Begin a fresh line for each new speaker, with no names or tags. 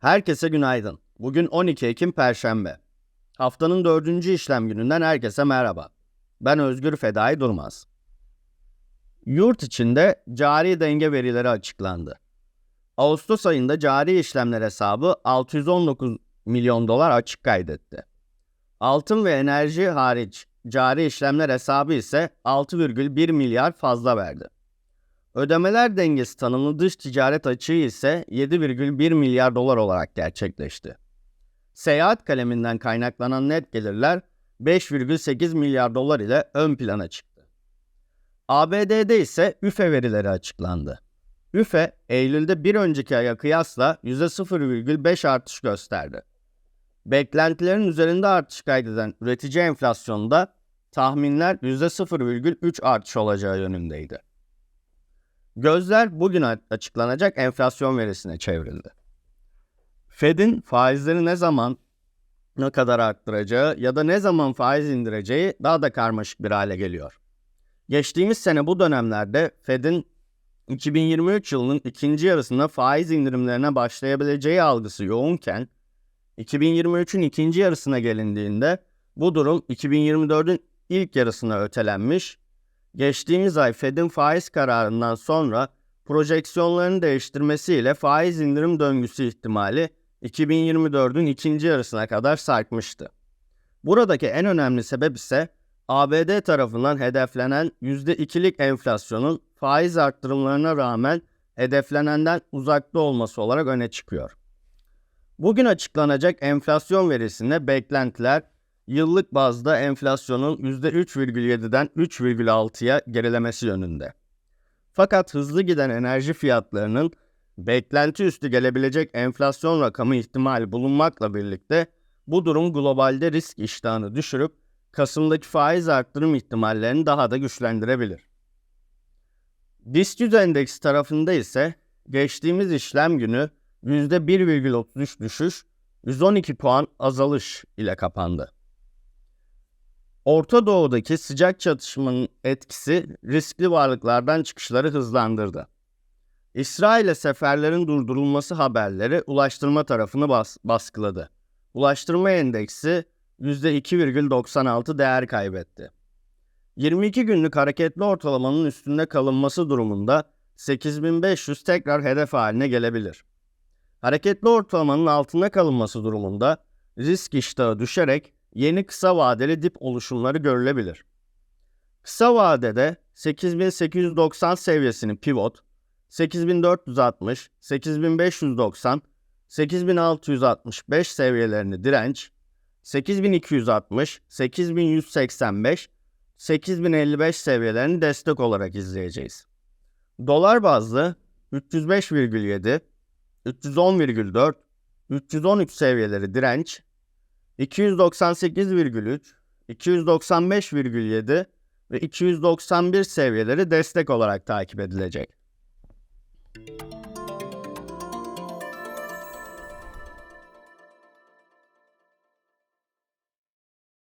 Herkese günaydın. Bugün 12 Ekim Perşembe. Haftanın dördüncü işlem gününden herkese merhaba. Ben Özgür Fedai Durmaz. Yurt içinde cari denge verileri açıklandı. Ağustos ayında cari işlemler hesabı 619 milyon dolar açık kaydetti. Altın ve enerji hariç cari işlemler hesabı ise 6,1 milyar fazla verdi. Ödemeler dengesi tanımlı dış ticaret açığı ise 7,1 milyar dolar olarak gerçekleşti. Seyahat kaleminden kaynaklanan net gelirler 5,8 milyar dolar ile ön plana çıktı. ABD'de ise üfe verileri açıklandı. Üfe, Eylül'de bir önceki aya kıyasla %0,5 artış gösterdi. Beklentilerin üzerinde artış kaydeden üretici enflasyonunda tahminler %0,3 artış olacağı yönündeydi. Gözler bugün açıklanacak enflasyon verisine çevrildi. Fed'in faizleri ne zaman ne kadar arttıracağı ya da ne zaman faiz indireceği daha da karmaşık bir hale geliyor. Geçtiğimiz sene bu dönemlerde Fed'in 2023 yılının ikinci yarısında faiz indirimlerine başlayabileceği algısı yoğunken 2023'ün ikinci yarısına gelindiğinde bu durum 2024'ün ilk yarısına ötelenmiş geçtiğimiz ay Fed'in faiz kararından sonra projeksiyonlarını değiştirmesiyle faiz indirim döngüsü ihtimali 2024'ün ikinci yarısına kadar sarkmıştı. Buradaki en önemli sebep ise ABD tarafından hedeflenen %2'lik enflasyonun faiz arttırımlarına rağmen hedeflenenden uzakta olması olarak öne çıkıyor. Bugün açıklanacak enflasyon verisinde beklentiler yıllık bazda enflasyonun %3,7'den 3,6'ya gerilemesi yönünde. Fakat hızlı giden enerji fiyatlarının beklenti üstü gelebilecek enflasyon rakamı ihtimali bulunmakla birlikte bu durum globalde risk iştahını düşürüp Kasım'daki faiz arttırım ihtimallerini daha da güçlendirebilir. BIST 100 endeksi tarafında ise geçtiğimiz işlem günü %1,33 düşüş, 112 puan azalış ile kapandı. Orta Doğu'daki sıcak çatışmanın etkisi riskli varlıklardan çıkışları hızlandırdı. İsrail'e seferlerin durdurulması haberleri ulaştırma tarafını bas baskıladı. Ulaştırma endeksi %2,96 değer kaybetti. 22 günlük hareketli ortalamanın üstünde kalınması durumunda 8500 tekrar hedef haline gelebilir. Hareketli ortalamanın altında kalınması durumunda risk iştahı düşerek yeni kısa vadeli dip oluşumları görülebilir. Kısa vadede 8890 seviyesini pivot, 8460, 8590, 8665 seviyelerini direnç, 8260, 8185, 8055 seviyelerini destek olarak izleyeceğiz. Dolar bazlı 305,7, 310,4, 313 seviyeleri direnç, 298,3, 295,7 ve 291 seviyeleri destek olarak takip edilecek.